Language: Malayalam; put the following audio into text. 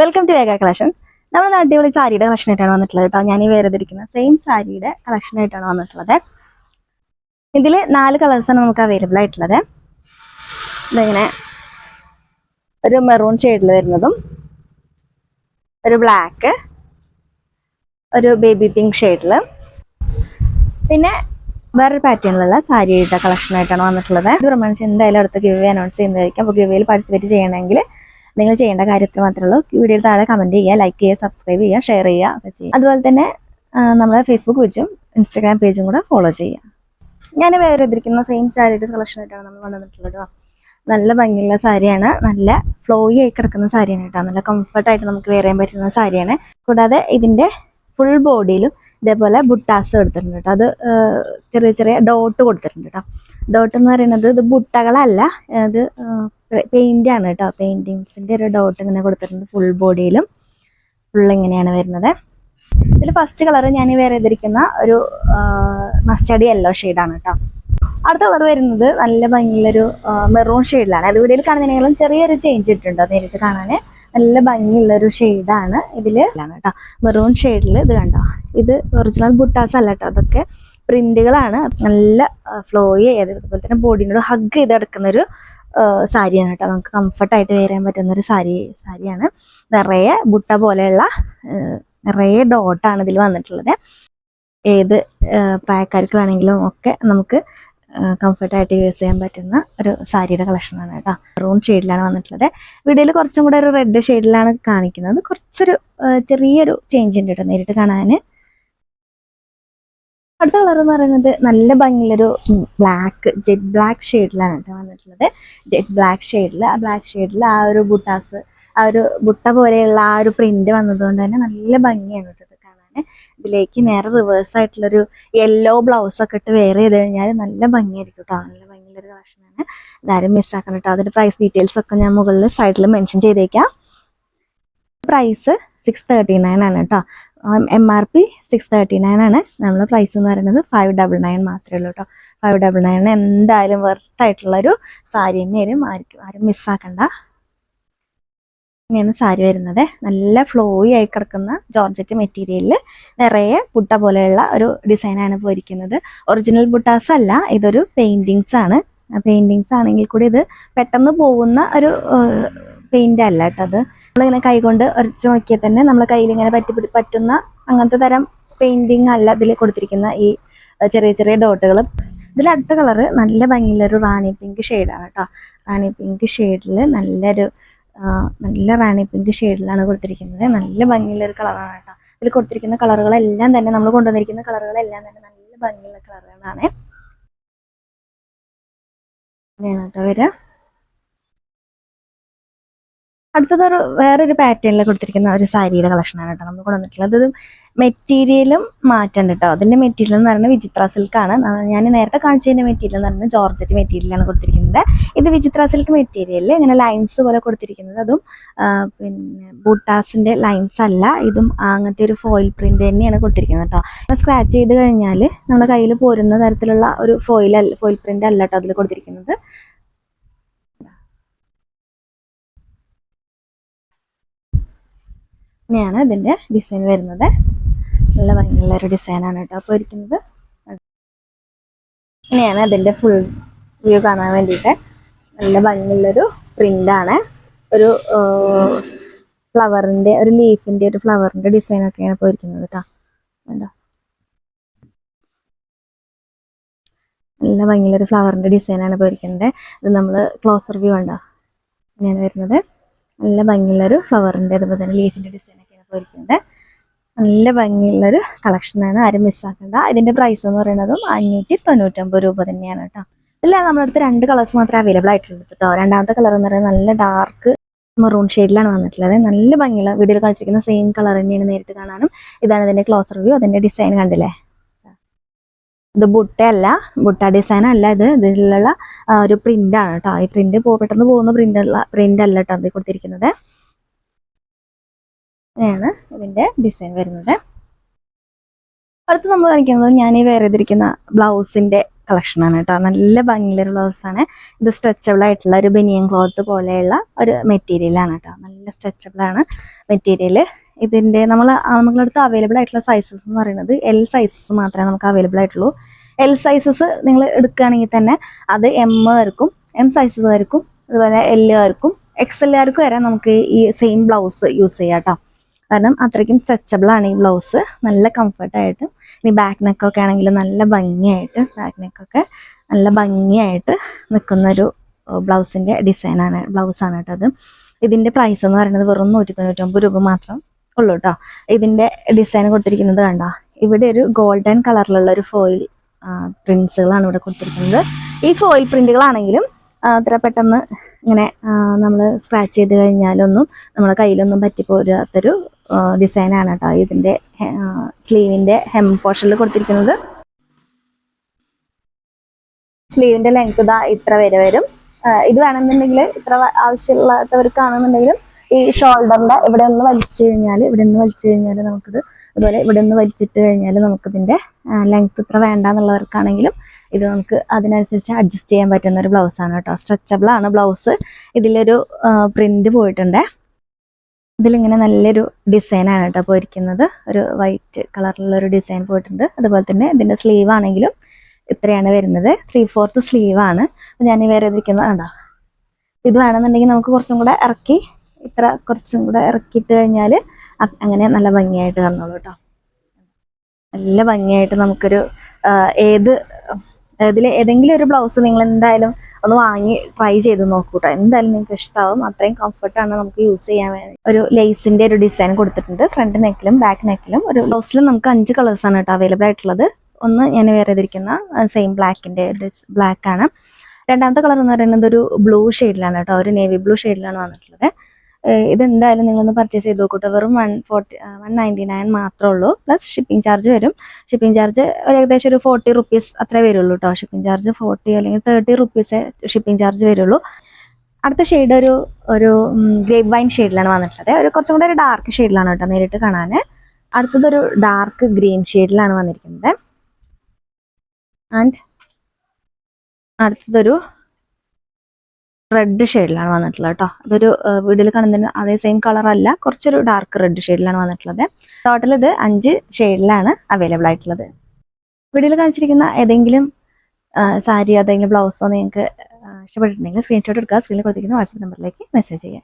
വെൽക്കം ടു വേഗ കളക്ഷൻ നമ്മൾ അടിപൊളി സാരിയുടെ കളക്ഷൻ ആയിട്ടാണ് വന്നിട്ടുള്ളത് കേട്ടോ. ഞാൻ ഈ വേറെതിരിക്കുന്ന സെയിം സാരിയുടെ കളക്ഷൻ ആയിട്ടാണ് വന്നിട്ടുള്ളത്. ഇതിൽ നാല് കളേഴ്സാണ് നമുക്ക് അവൈലബിൾ ആയിട്ടുള്ളത്. ഇതിങ്ങനെ ഒരു മെറൂൺ ഷെയ്ഡിൽ വരുന്നതും ഒരു ബ്ലാക്ക് ഒരു ബേബി പിങ്ക് ഷെയ്ഡിൽ പിന്നെ വേറൊരു പാറ്റേണിലുള്ള സാരിയുടെ കളക്ഷൻ ആയിട്ടാണ് വന്നിട്ടുള്ളത്. ഇത് പ്രമാണിച്ച് എന്തായാലും അടുത്ത ഗിവ് അനൗൺസ് ചെയ്യുന്നതായിരിക്കും. അപ്പോൾ ഗിവയിൽ പാർട്ടിസിപ്പേറ്റ് ചെയ്യണമെങ്കിൽ നിങ്ങൾ ചെയ്യേണ്ട കാര്യത്തിൽ മാത്രമേ ഉള്ളൂ. വീഡിയോയിൽ താഴെ കമന്റ് ചെയ്യുക ലൈക്ക് ചെയ്യുക സബ്സ്ക്രൈബ് ചെയ്യുക ഷെയർ ചെയ്യുക ഒക്കെ ചെയ്യുക. അതുപോലെ തന്നെ നമ്മുടെ ഫേസ്ബുക്ക് പേജും ഇൻസ്റ്റാഗ്രാം പേജും കൂടെ ഫോളോ ചെയ്യുക. ഞാൻ വേറെ എതിരിക്കുന്ന സെയിം സാരിയുടെ കളക്ഷൻ ആയിട്ടാണ് നമ്മൾ വന്നിട്ടുള്ളത് നല്ല ഭംഗിയുള്ള സാരിയാണ്. നല്ല ഫ്ലോയി ആയി കിടക്കുന്ന സാരിയാണ് കേട്ടോ നല്ല കംഫർട്ടായിട്ട് നമുക്ക് വേറെയാൻ പറ്റുന്ന സാരിയാണ്. കൂടാതെ ഇതിന്റെ ഫുൾ ബോഡിയിലും ഇതേപോലെ ബുട്ടാസ് കൊടുത്തിട്ടുണ്ട് കേട്ടോ അത് ചെറിയ ചെറിയ ഡോട്ട് കൊടുത്തിട്ടുണ്ട് കേട്ടോ ഡോട്ട് എന്ന് പറയുന്നത് ഇത് ബുട്ടകളല്ല. ഇത് പെയിന്റ് ആണ് കേട്ടോ. പെയിന്റിങ്സിന്റെ ഒരു ഡോട്ട് ഇങ്ങനെ കൊടുത്തിട്ടുണ്ട് ഫുൾ ബോഡിയിലും ഫുൾ ഇങ്ങനെയാണ് വരുന്നത്. ഇതിൽ ഫസ്റ്റ് കളർ ഞാൻ വേറെ ചെയ്തിരിക്കുന്ന ഒരു മസ്റ്റഡി യെല്ലോ ആണ് കേട്ടോ. അടുത്ത കളർ വരുന്നത് നല്ല ഭംഗിയുള്ളൊരു മെറൂൺ ഷെയ്ഡിലാണ് അത് വീഡിയോയിൽ കാണുന്നതിനേക്കാളും ചെറിയൊരു ചേഞ്ച് ഇട്ടുണ്ട് നേരിട്ട് കാണാൻ നല്ല ഭംഗിയുള്ളൊരു ഷെയ്ഡാണ് ഇതിൽ കേട്ടോ. മെറൂൺ ഷെയ്ഡിൽ ഇത് കണ്ടോ? ഇത് ഒറിജിനൽ ബുട്ടാസ് അല്ല കേട്ടോ. അതൊക്കെ പ്രിന്റുകളാണ്. നല്ല ഫ്ലോയി അതുപോലെ തന്നെ ബോഡിനോട് ഹഗ് ചെയ്ത് കിടക്കുന്ന ഒരു സാരിയാണ് കേട്ടോ. നമുക്ക് കംഫർട്ടായിട്ട് വേരാൻ പറ്റുന്ന ഒരു സാരി സാരിയാണ്. നിറയെ ബുട്ട പോലെയുള്ള നിറയെ ഡോട്ടാണ് ഇതിൽ വന്നിട്ടുള്ളത്. ഏത് പ്രായക്കാർക്ക് വേണമെങ്കിലും ഒക്കെ നമുക്ക് കംഫർട്ടായിട്ട് യൂസ് ചെയ്യാൻ പറ്റുന്ന ഒരു സാരിയുടെ കളക്ഷനാണ് കേട്ടോ. റൂൺ ഷെയ്ഡിലാണ് വന്നിട്ടുള്ളത്. വീഡിയോയിൽ കുറച്ചും കൂടെ ഒരു റെഡ് ഷെയ്ഡിലാണ് കാണിക്കുന്നത്. കുറച്ചൊരു ചെറിയൊരു ചേഞ്ച് ഉണ്ട് കേട്ടോ. നേരിട്ട് കാണാൻ അടുത്ത കളർ എന്ന് പറയുന്നത് നല്ല ഭംഗിയുള്ളൊരു ബ്ലാക്ക് ജെറ്റ് ബ്ലാക്ക് ഷെയ്ഡിലാണ് കേട്ടോ വന്നിട്ടുള്ളത്. ജെറ്റ് ബ്ലാക്ക് ഷെയ്ഡിൽ ആ ബ്ലാക്ക് ഷെയ്ഡിൽ ആ ഒരു ബുട്ടാസ് ആ ഒരു ബുട്ട പോലെയുള്ള ആ ഒരു പ്രിന്റ് വന്നതുകൊണ്ട് തന്നെ നല്ല ഭംഗിയാണ് കേട്ടോ കാണാൻ. ഇതിലേക്ക് നേരെ റിവേഴ്സ് ആയിട്ടുള്ളൊരു യെല്ലോ ബ്ലൗസ് ഒക്കെ ഇട്ട് വെയർ ചെയ്ത് കഴിഞ്ഞാൽ നല്ല ഭംഗിയായിരിക്കും കേട്ടോ. നല്ല ഭംഗിയുള്ളൊരു കളക്ഷനാണ് എല്ലാവരും മിസ്സാക്കണം കേട്ടോ. അതിന്റെ പ്രൈസ് ഡീറ്റെയിൽസ് ഒക്കെ ഞാൻ മുകളിൽ സൈഡിൽ മെൻഷൻ ചെയ്തേക്കാം. പ്രൈസ് സിക്സ് തേർട്ടി നയൻ ആണ് കേട്ടോ. M R P six thirty nine ആണ്. നമ്മൾ പ്രൈസ് എന്ന് പറയുന്നത് ഫൈവ് ഡബിൾ നയൻ മാത്രമേ ഉള്ളൂ കേട്ടോ ഫൈവ് ഡബിൾ നയൻ എന്തായാലും വെർത്ത് ആയിട്ടുള്ള ഒരു സാരി തന്നെയാലും ആയിരിക്കും ആരും മിസ്സാക്കണ്ട ഇങ്ങനെയാണ് സാരി വരുന്നത്. നല്ല ഫ്ലോയി ആയി കിടക്കുന്ന ജോർജറ്റ് മെറ്റീരിയലിൽ നിറയെ പുട്ട പോലെയുള്ള ഒരു ഡിസൈനാണ് പോയിരിക്കുന്നത്. ഒറിജിനൽ ബുട്ടാസ് അല്ല ഇതൊരു പെയിന്റിങ്സ് ആണ്. പെയിന്റിങ്സ് ആണെങ്കിൽ കൂടി ഇത് പെട്ടെന്ന് പോകുന്ന ഒരു പെയിന്റ് അല്ല കേട്ടോ അത്. നമ്മളിങ്ങനെ കൈകൊണ്ട് ഉരച്ച് നോക്കിയാൽ തന്നെ നമ്മളെ കയ്യിൽ ഇങ്ങനെ പറ്റി പറ്റുന്ന അങ്ങനത്തെ തരം പെയിന്റിങ് അല്ല ഇതിൽ കൊടുത്തിരിക്കുന്ന ഈ ചെറിയ ചെറിയ ഡോട്ടുകൾ ഇതിൽ അടുത്ത കളറ് നല്ല ഭംഗിയുള്ളൊരു റാണി പിങ്ക് ഷെയ്ഡാണ് കേട്ടോ റാണി പിങ്ക് ഷെയ്ഡിൽ നല്ലൊരു നല്ല റാണി പിങ്ക് ഷെയ്ഡിലാണ് കൊടുത്തിരിക്കുന്നത്. നല്ല ഭംഗിയുള്ളൊരു കളറാണ് കേട്ടോ ഇതിൽ കൊടുത്തിരിക്കുന്ന കളറുകളെല്ലാം തന്നെ നമ്മൾ കൊണ്ടുവന്നിരിക്കുന്ന കളറുകളെല്ലാം തന്നെ നല്ല ഭംഗിയുള്ള കളറുകളാണ് കേട്ടോ വരിക അടുത്തതൊരു വേറൊരു പാറ്റേണിൽ കൊടുത്തിരിക്കുന്ന ഒരു സാരിയുടെ കളക്ഷനാണ് കേട്ടോ നമ്മൾ കൊണ്ടുവന്നിട്ടുള്ളത്. ഇത് മെറ്റീരിയലും മാറ്റം കേട്ടോ. അതിന്റെ മെറ്റീരിയൽ എന്ന് പറയുന്നത് വിചിത്ര സിൽക്കാണ്. ഞാൻ നേരത്തെ കാണിച്ചതിന്റെ മെറ്റീരിയൽ എന്ന് പറയുന്നത് ജോർജറ്റ് മെറ്റീരിയലാണ് കൊടുത്തിരിക്കുന്നത്. ഇത് വിചിത്ര സിൽക്ക് മെറ്റീരിയലിൽ ഇങ്ങനെ ലൈൻസ് പോലെ കൊടുത്തിരിക്കുന്നത്. അതും പിന്നെ ബൂട്ടാസിന്റെ ലൈൻസ് അല്ല ഇതും അങ്ങനത്തെ ഒരു ഫോയിൽ പ്രിന്റ് തന്നെയാണ് കൊടുത്തിരിക്കുന്നത് കേട്ടോ. സ്ക്രാച്ച് ചെയ്ത് കഴിഞ്ഞാൽ നമ്മുടെ കയ്യിൽ പോരുന്ന തരത്തിലുള്ള ഒരു ഫോയിൽ ഫോയിൽ പ്രിന്റ് അല്ല കേട്ടോ അതിൽ കൊടുത്തിരിക്കുന്നത്. ഇങ്ങനെയാണ് ഇതിന്റെ ഡിസൈൻ വരുന്നത്. നല്ല ഭംഗിയുള്ള ഒരു ഡിസൈനാണ് കേട്ടോ അപ്പോൾ ഇരിക്കുന്നത് ഇങ്ങനെയാണ് അതിന്റെ ഫുൾ വ്യൂ കാണാൻ വേണ്ടിയിട്ട് നല്ല ഭംഗിയുള്ളൊരു പ്രിന്റാണ് ഒരു ഫ്ലവറിന്റെ ഒരു ലീഫിന്റെ ഒരു ഫ്ലവറിന്റെ ഡിസൈനൊക്കെയാണ് പോയിരിക്കുന്നത് കേട്ടോ. കണ്ടോ? നല്ല ഭംഗിയുള്ളൊരു ഫ്ലവറിന്റെ ഡിസൈനാണ് പോയിരിക്കുന്നത് ഇത് നമ്മൾ ക്ലോസർ വ്യൂ ഉണ്ടോ ഇങ്ങനെയാണ് വരുന്നത്. നല്ല ഭംഗിയുള്ളൊരു ഫ്ലവറിന്റെ അതുപോലെ തന്നെ ലീഫിന്റെ ഡിസൈൻ ഒക്കെയാണ് പോയിരിക്കുന്നത് നല്ല ഭംഗിയുള്ളൊരു കളക്ഷനാണ് ആരും മിസ്സാക്കണ്ട ഇതിന്റെ പ്രൈസ് എന്ന് പറയുന്നതും അഞ്ഞൂറ്റി തൊണ്ണൂറ്റൊമ്പത് രൂപ തന്നെയാണ് കേട്ടോ. ഇല്ല നമ്മുടെ അടുത്ത് രണ്ട് കളേഴ്സ് മാത്രമേ അവൈലബിൾ ആയിട്ടുള്ളൂ കേട്ടോ. രണ്ടാമത്തെ കളർ എന്ന് പറയുന്നത് നല്ല ഡാർക്ക് മെറൂൺ ഷെയ്ഡിലാണ് വന്നിട്ടുള്ളത്. നല്ല ഭംഗിയുള്ള വീഡിയോയിൽ കളിച്ചിരിക്കുന്ന സെയിം കളർ തന്നെയാണ് നേരിട്ട് കാണാനും. ഇതാണ് ഇതിന്റെ ക്ലോസർ വ്യൂ അതിന്റെ ഡിസൈൻ കണ്ടില്ലേ? ഇത് ബുട്ടയല്ല ബുട്ട ഡിസൈൻ അല്ല ഇത്. ഇതിലുള്ള ഒരു പ്രിന്റ് ആണ് കേട്ടോ ഈ പ്രിന്റ് പെട്ടെന്ന് പോകുന്ന പ്രിന്റ് പ്രിന്റ് അല്ല കേട്ടോ അതിൽ കൊടുത്തിരിക്കുന്നത്. ഇങ്ങനെയാണ് ഇതിന്റെ ഡിസൈൻ വരുന്നത്. അടുത്ത് നമ്മൾ കാണിക്കുന്നത് ഞാൻ ഈ വേറെ ചെയ്തിരിക്കുന്ന ബ്ലൗസിന്റെ കളക്ഷനാണ് കേട്ടോ നല്ല ഭംഗിയുള്ള ബ്ലൗസ് ആണ്. ഇത് സ്ട്രെച്ചബിൾ ആയിട്ടുള്ള ഒരു ബനിയൻ ക്ലോത്ത് പോലെയുള്ള ഒരു മെറ്റീരിയലാണ് കേട്ടോ നല്ല സ്ട്രെച്ചബിൾ ആണ് മെറ്റീരിയൽ ഇതിന്റെ നമ്മൾ നമ്മുടെ അടുത്ത് അവൈലബിൾ ആയിട്ടുള്ള സൈസസ് എന്ന് പറയുന്നത് എൽ സൈസസ് മാത്രമേ നമുക്ക് അവൈലബിൾ ആയിട്ടുള്ളൂ. എൽ സൈസസ് നിങ്ങൾ എടുക്കുകയാണെങ്കിൽ തന്നെ അത് എം ആയിരിക്കും എം സൈസസ് ആയിരിക്കും അതുപോലെ എൽ ആർക്കും എക്സ് എൽ ആർക്കും വരെ? നമുക്ക് ഈ സെയിം ബ്ലൗസ് യൂസ് ചെയ്യാം കേട്ടോ. കാരണം അത്രയ്ക്കും സ്ട്രെച്ചബിൾ ആണ് ഈ ബ്ലൗസ് നല്ല കംഫർട്ടായിട്ട് ഇനി ബാക്ക് നെക്കൊക്കെ ആണെങ്കിൽ നല്ല ഭംഗിയായിട്ട് ബാക്ക് നെക്കൊക്കെ നല്ല ഭംഗിയായിട്ട് നിൽക്കുന്നൊരു ബ്ലൗസിന്റെ ഡിസൈനാണ് ബ്ലൗസാണ് കേട്ടോ അത്. ഇതിന്റെ പ്രൈസ് എന്ന് പറയുന്നത് വെറും നൂറ്റി തൊണ്ണൂറ്റൊമ്പത് രൂപ മാത്രം. ഉള്ളൂ കേട്ടോ ഇതിന്റെ ഡിസൈൻ കൊടുത്തിരിക്കുന്നത് കണ്ട? ഇവിടെ ഒരു ഗോൾഡൻ കളറിലുള്ള ഒരു ഫോയിൽ പ്രിൻസുകളാണ് ഇവിടെ കൊടുത്തിരിക്കുന്നത്. ഈ ഫോയിൽ പ്രിന്റുകളാണെങ്കിലും അത്ര പെട്ടെന്ന് ഇങ്ങനെ നമ്മൾ സ്ക്രാച്ച് ചെയ്ത് കഴിഞ്ഞാലൊന്നും നമ്മുടെ കയ്യിലൊന്നും പറ്റിപ്പോരാത്തൊരു ഡിസൈനാണ് കേട്ടോ ഇതിന്റെ സ്ലീവിന്റെ ഹെം പോർഷനിൽ കൊടുത്തിരിക്കുന്നത്. സ്ലീവിന്റെ ലെങ്ത് ഇതാ ഇത്ര വരെ വരും. ഇത് വേണമെന്നുണ്ടെങ്കിൽ ഇത്ര ആവശ്യമില്ലാത്തവർക്കാണെന്നുണ്ടെങ്കിലും ഈ ഷോൾഡറിന്റെ ഇവിടെ ഒന്ന് വലിച്ചു കഴിഞ്ഞാൽ ഇവിടെ നിന്ന് വലിച്ചു കഴിഞ്ഞാൽ നമുക്കിത് അതുപോലെ ഇവിടെ നിന്ന് വലിച്ചിട്ട് കഴിഞ്ഞാൽ നമുക്കിതിന്റെ ലെങ്ത് ഇത്ര വേണ്ട വേണ്ടാന്നുള്ളവർക്കാണെങ്കിലും ഇത് നമുക്ക് അതിനനുസരിച്ച് അഡ്ജസ്റ്റ് ചെയ്യാൻ പറ്റുന്ന ഒരു ബ്ലൗസ് ആണ് കേട്ടോ. സ്ട്രെച്ചബിൾ ആണ് ബ്ലൗസ് ഇതിലൊരു പ്രിന്റ് പോയിട്ടുണ്ട്. ഇതിലിങ്ങനെ നല്ലൊരു ഡിസൈനാണ് കേട്ടോ പോയിരിക്കുന്നത്. ഒരു വൈറ്റ് കളറിലുള്ള ഒരു ഡിസൈൻ പോയിട്ടുണ്ട്. അതുപോലെ തന്നെ ഇതിന്റെ സ്ലീവ് ആണെങ്കിലും ഇത്രയാണ് വരുന്നത്. ത്രീ ഫോർത്ത് ആണ്. ഞാൻ വേറെ ഇരിക്കുന്നത് കണ്ടോ? ഇത് വേണമെന്നുണ്ടെങ്കിൽ നമുക്ക് കുറച്ചും കൂടെ ഇറക്കി ഇത്ര കുറച്ചും കൂടെ ഇറക്കിയിട്ട് കഴിഞ്ഞാൽ അങ്ങനെ നല്ല ഭംഗിയായിട്ട് വന്നോളൂ കേട്ടോ നല്ല ഭംഗിയായിട്ട് നമുക്കൊരു ഏത് ഇതിൽ ഏതെങ്കിലും ഒരു ബ്ലൗസ് നിങ്ങൾ എന്തായാലും ഒന്ന് വാങ്ങി ട്രൈ ചെയ്ത് നോക്കൂ കേട്ടോ എന്തായാലും നിങ്ങൾക്ക് ഇഷ്ടമാവും അത്രയും കംഫർട്ടാണ് നമുക്ക് യൂസ് ചെയ്യാൻ വേണ്ടി. ഒരു ലേസിന്റെ ഒരു ഡിസൈൻ കൊടുത്തിട്ടുണ്ട്. ഫ്രണ്ട് നെക്കിലും ബാക്ക് നെക്കിലും ഒരു ബ്ലൗസിൽ നമുക്ക് അഞ്ച് കളേഴ്സ് ആണ് കേട്ടോ അവൈലബിൾ ആയിട്ടുള്ളത്. ഒന്ന് ഞാൻ വേറെ ചെയ്തിരിക്കുന്ന സെയിം ബ്ലാക്കിന്റെ ബ്ലാക്ക് ആണ്. രണ്ടാമത്തെ കളർ എന്ന് പറയുന്നത് ഒരു ബ്ലൂ ഷെയ്ഡിലാണ് കേട്ടോ ഒരു നേവി ബ്ലൂ ഷെയ്ഡിലാണ് വന്നിട്ടുള്ളത്. ഇതെന്തായാലും നിങ്ങളൊന്ന് പർച്ചേസ് ചെയ്ത് നോക്കൂട്ടോ വെറും one forty one ninety nine മാത്രമേ ഉള്ളൂ. പ്ലസ് ഷിപ്പിംഗ് ചാർജ് വരും. ഷിപ്പിംഗ് ചാർജ് ഏകദേശം ഒരു ഫോർട്ടി റുപ്പീസ് അത്രേ വരുള്ളൂ കേട്ടോ. ഷിപ്പിംഗ് ചാർജ് ഫോർട്ടി അല്ലെങ്കിൽ തേർട്ടി റുപ്പീസേ ഷിപ്പിംഗ് ചാർജ് വരുള്ളൂ. അടുത്ത ഷെയ്ഡ് ഒരു ഒരു ഗ്രേപ്പ് വൈൻ ഷെയ്ഡിലാണ് വന്നിട്ടുള്ളത്. ഒരു കുറച്ചും കൂടെ ഒരു ഡാർക്ക് ഷെയ്ഡിലാണ് കേട്ടോ നേരിട്ട് കാണാൻ അടുത്തതൊരു ഡാർക്ക് ഗ്രീൻ ഷെയ്ഡിലാണ് വന്നിരിക്കുന്നത്. ആൻഡ് അടുത്തതൊരു റെഡ് ഷെയ്ഡിലാണ് വന്നിട്ടുള്ളത് കേട്ടോ അതൊരു വീഡിയോയിൽ കാണുന്നതിന് അതേ സെയിം കളർ അല്ല കുറച്ചൊരു ഡാർക്ക് റെഡ് ഷെയ്ഡിലാണ് വന്നിട്ടുള്ളത്. ടോട്ടൽ ഇത് അഞ്ച് ഷെയ്ഡിലാണ് അവൈലബിൾ ആയിട്ടുള്ളത്. വീഡിയോയിൽ കാണിച്ചിരിക്കുന്ന ഏതെങ്കിലും സാരി അതെങ്കിലും ബ്ലൗസോ നിങ്ങൾക്ക് ഇഷ്ടപ്പെട്ടിട്ടുണ്ടെങ്കിൽ സ്ക്രീൻഷോട്ട് എടുക്കുക സ്ക്രീനിൽ കൊടുത്തിരിക്കുന്ന വാട്സപ്പ് നമ്പറിലേക്ക് മെസ്സേജ് ചെയ്യുക.